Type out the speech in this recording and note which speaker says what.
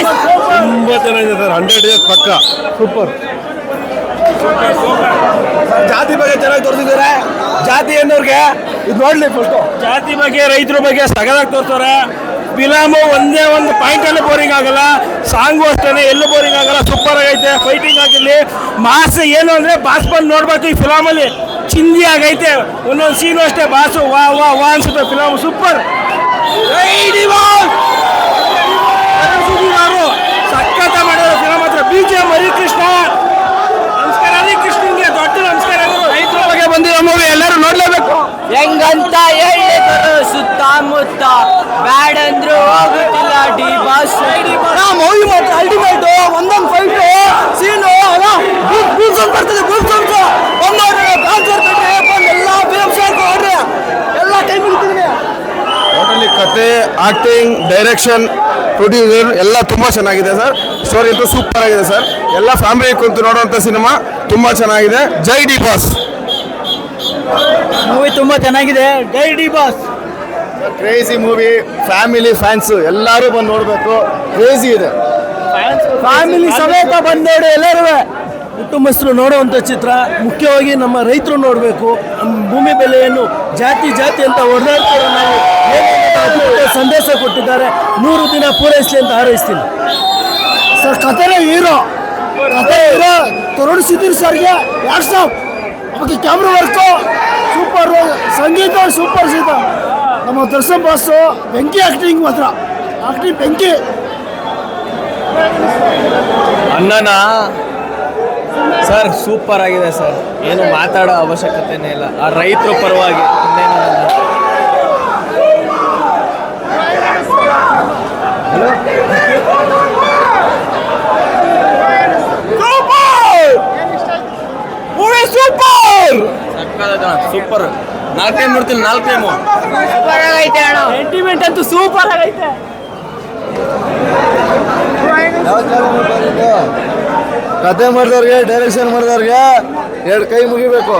Speaker 1: ತುಂಬಾ ಚೆನ್ನಾಗಿದೆ sir hundred years ಪಕ್ಕ. ಸೂಪರ್
Speaker 2: ಜಾತಿ ಬಗ್ಗೆ ಚೆನ್ನಾಗಿ ತೋರಿಸಿದ್ದಾರೆ. ಜಾತಿ ಅನ್ನೋರ್ಗೆ ಇದು ನೋಡ್ಲಿ ಫಸ್ಟ್.
Speaker 1: ಜಾತಿ ಬಗ್ಗೆ ರೈತರ ಬಗ್ಗೆ ಸಗದಾಗಿ ತೋರ್ತಾರೆ ಫಿಲಮು ಒಂದೇ ಒಂದು ಪಾಯಿಂಟ್ ಅಲ್ಲಿ ಬೋರಿಂಗ್ ಆಗಲ್ಲ. ಸಾಂಗು ಅಷ್ಟೇ ಎಲ್ಲೂ ಬೋರಿಂಗ್ ಆಗಲ್ಲ. ಸೂಪರ್ ಆಗೈತೆ ಫೈಟಿಂಗ್ ಆಗಿರಲಿ. ಮಾಸ್ ಏನು ಅಂದ್ರೆ ಬಾಸ್ ಬಂದು ನೋಡ್ಬೇಕು ಈ ಫಿಲಾಮಲ್ಲಿ ಚಿಂದಿ ಆಗೈತೆ. ಒಂದೊಂದು ಸೀನು ಅಷ್ಟೇ ಬಾಸು ವಾ ವಾ ವಾ ಅನ್ಸುತ್ತೆ ಫಿಲಾಮು ಸೂಪರ್
Speaker 3: ಹೆಂಗಂತ ಹೇಳಿದರು ಸುತ್ತಮುತ್ತ ಬ್ಯಾಡಂದ್ರು ಹೋಗುತ್ತಿಲ್ಲ ಡಿ ಬಾಸ್.
Speaker 2: ಮೂವಿ ಮಾತ್ರ ಅಲ್ಟಿಮೇಟ್ ಒಂದೊಂದು ಫೈಟ್ ಸೀನು ಅಲ್ಲ ಬೂಲ್ ಸಾಂಗ್ ಬರ್ತದೆ ಬೂಲ್ ಸಾಂಗ್ ಒಂದವ್ರು ಟ್ರಾನ್ಸ್ಫರ್ ಕಟ್ರೆ ಬಂದು ಎಲ್ಲ ಫಿಲಮ್ ಸಾಂಗ್ ಹೊಡ್ರಿ ಎಲ್ಲ ಟೈಮ್ ಇರ್ತೀನಿ ಟೋಟಲಿ ಕತೆ ಆಕ್ಟಿಂಗ್ ಡೈರೆಕ್ಷನ್ ಪ್ರೊಡ್ಯೂಸರ್ ಎಲ್ಲ ತುಂಬ ಚೆನ್ನಾಗಿದೆ ಸರ್ ಸ್ಟೋರಿ ಅಂತೂ ಸೂಪರ್ ಆಗಿದೆ ಸರ್ ಎಲ್ಲ ಫ್ಯಾಮಿಲಿ ಕುಂತು ನೋಡುವಂಥ ಸಿನಿಮಾ ತುಂಬ ಚೆನ್ನಾಗಿದೆ. ಜೈ ಡಿ ಬಾಸ್.
Speaker 3: ಮೂವಿ ತುಂಬಾ ಚೆನ್ನಾಗಿದೆ. Die D Boss
Speaker 2: crazy movie family fans ಎಲ್ಲರೂ ಬಂದು ನೋಡಬೇಕು. ಕ್ರೇಜಿ ಇದೆ.
Speaker 3: ಫ್ಯಾಮಿಲಿ ಸಮೇತ ಬಂದೋಡು ಎಲ್ಲರೂ ಕುಟುಂಬಸ್ಥರು ನೋಡುವಂಥ ಚಿತ್ರ. ಮುಖ್ಯವಾಗಿ ನಮ್ಮ ರೈತರು ನೋಡಬೇಕು. ನಮ್ಮ ಭೂಮಿ ಬೆಲೆಯನ್ನು ಜಾತಿ ಜಾತಿ ಅಂತ ಹೊಡೆದಾಡ್ತಾರೆ ನಾವು. ಏನೇನು ಅದ್ಭುತ ಸಂದೇಶ ಕೊಟ್ಟಿದ್ದಾರೆ. ನೂರು ದಿನ ಪೂರೈಸಲಿ ಅಂತ ಹಾರೈಸ್ತೀನಿ.
Speaker 2: ಸರ್ ಕಥೆನೇ ಹೀರೋ. ಕಥೆ ಹೀರೋ ತರುಣ್ ಸುಧೀರ್ ಸರ್ಗೆ. ವಾಟ್ಸಪ್ ಅವಾಗ ಕ್ಯಾಮ್ರಾ ವರ್ಕು ಸೂಪರ್ ಸಂಗೀತ ಸೂಪರ್ ಸೀತ ನಮ್ಮ ದರ್ಶನ್ ಬಾಸು ಬೆಂಕಿ ಆಕ್ಟಿಂಗ್ ಮಾತ್ರ ಆಕ್ಟಿಂಗ್ ಬೆಂಕಿ
Speaker 4: ಅಣ್ಣನ ಸರ್ ಸೂಪರ್ ಆಗಿದೆ ಸರ್ ಏನು ಮಾತಾಡೋ ಅವಶ್ಯಕತೆನೇ ಇಲ್ಲ. ಆ ರೈತರ ಪರವಾಗಿ ಇನ್ನೇನು ಇಲ್ಲ. ಸಕ್ಕತ್ತಾಗಿದೆ ಅಣ್ಣ, ಸೂಪರ್. ನಾಲ್ಕು ಟೈಮ್ ನೋಡ್ತೀನಿ ನಾಲ್ಕು ಟೈಮು
Speaker 3: ಸೆಂಟಿಮೆಂಟ್ ಅಂತೂ ಸೂಪರ್ ಆಗೈತೆ.
Speaker 2: ಕತೆ ಮಾಡಿದವ್ರಿಗೆ ಡೈರೆಕ್ಷನ್ ಮಾಡಿದವ್ರಿಗೆ ಎರಡು ಕೈ ಮುಗಿಬೇಕು.